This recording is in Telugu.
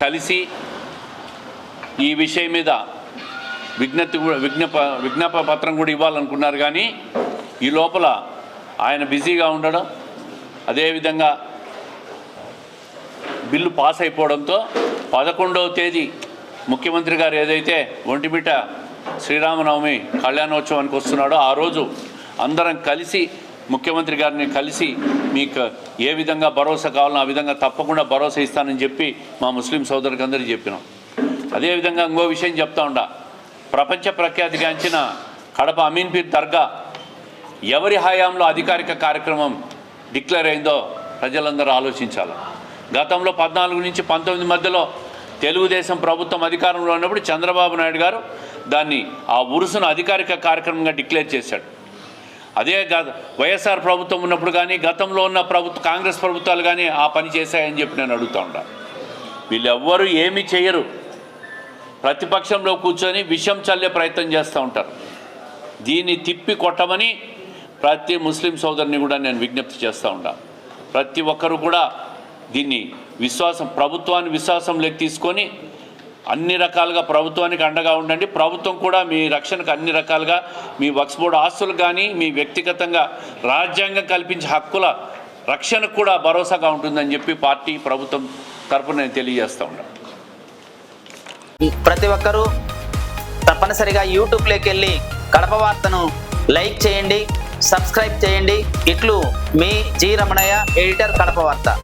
కలిసి ఈ విషయం మీద విజ్ఞప్తి కూడా విజ్ఞాప విజ్ఞాప పత్రం కూడా ఇవ్వాలనుకున్నారు కానీ ఈ లోపల ఆయన బిజీగా ఉండడం అదేవిధంగా బిల్లు పాస్ అయిపోవడంతో పదకొండవ తేదీ ముఖ్యమంత్రి గారు ఏదైతే ఒంటిమిట శ్రీరామనవమి కళ్యాణోత్సవానికి వస్తున్నాడో ఆ రోజు అందరం కలిసి ముఖ్యమంత్రి గారిని కలిసి మీకు ఏ విధంగా భరోసా కావాలో ఆ విధంగా తప్పకుండా భరోసా ఇస్తానని చెప్పి మా ముస్లిం సోదరులకు అందరికీ చెప్పినాం. అదేవిధంగా ఇంకో విషయం చెప్తా ఉండా. ప్రపంచ ప్రఖ్యాతిగాంచిన కడప అమీన్పీర్ దర్గా ఎవరి హయాంలో అధికారిక కార్యక్రమం డిక్లేర్ అయిందో ప్రజలందరూ ఆలోచించాలి. గతంలో పద్నాలుగు నుంచి పంతొమ్మిది మధ్యలో తెలుగుదేశం ప్రభుత్వం అధికారంలో ఉన్నప్పుడు చంద్రబాబు నాయుడు గారు దాన్ని ఆ ఉరుసును అధికారిక కార్యక్రమంగా డిక్లేర్ చేశాడు. అదే వైఎస్ఆర్ ప్రభుత్వం ఉన్నప్పుడు కానీ గతంలో ఉన్న ప్రభుత్వ కాంగ్రెస్ ప్రభుత్వాలు కానీ ఆ పని చేశాయని చెప్పి నేను అడుగుతా ఉంటా వీళ్ళెవ్వరూ ఏమీ చేయరు ప్రతిపక్షంలో కూర్చొని విషం చల్లే ప్రయత్నం చేస్తూ ఉంటారు. దీన్ని తిప్పి కొట్టమని ప్రతి ముస్లిం సోదరుని కూడా నేను విజ్ఞప్తి చేస్తూ ఉంటా ప్రతి ఒక్కరు కూడా దీన్ని విశ్వాసం ప్రభుత్వాన్ని విశ్వాసంలోకి తీసుకొని అన్ని రకాలుగా ప్రభుత్వానికి అండగా ఉండండి. ప్రభుత్వం కూడా మీ రక్షణకు అన్ని రకాలుగా మీ వక్స్ బోర్డు ఆస్తులు కానీ మీ వ్యక్తిగతంగా రాజ్యాంగం కల్పించే హక్కుల రక్షణకు కూడా భరోసాగా ఉంటుందని చెప్పి పార్టీ ప్రభుత్వం తరపున నేను తెలియజేస్తూ ఉన్నాను ప్రతి ఒక్కరూ తప్పనిసరిగా యూట్యూబ్లోకి వెళ్ళి కడప వార్తను లైక్ చేయండి సబ్స్క్రైబ్ చేయండి. ఇట్లు మీ జి రమణయ్య ఎడిటర్ కడప వార్త.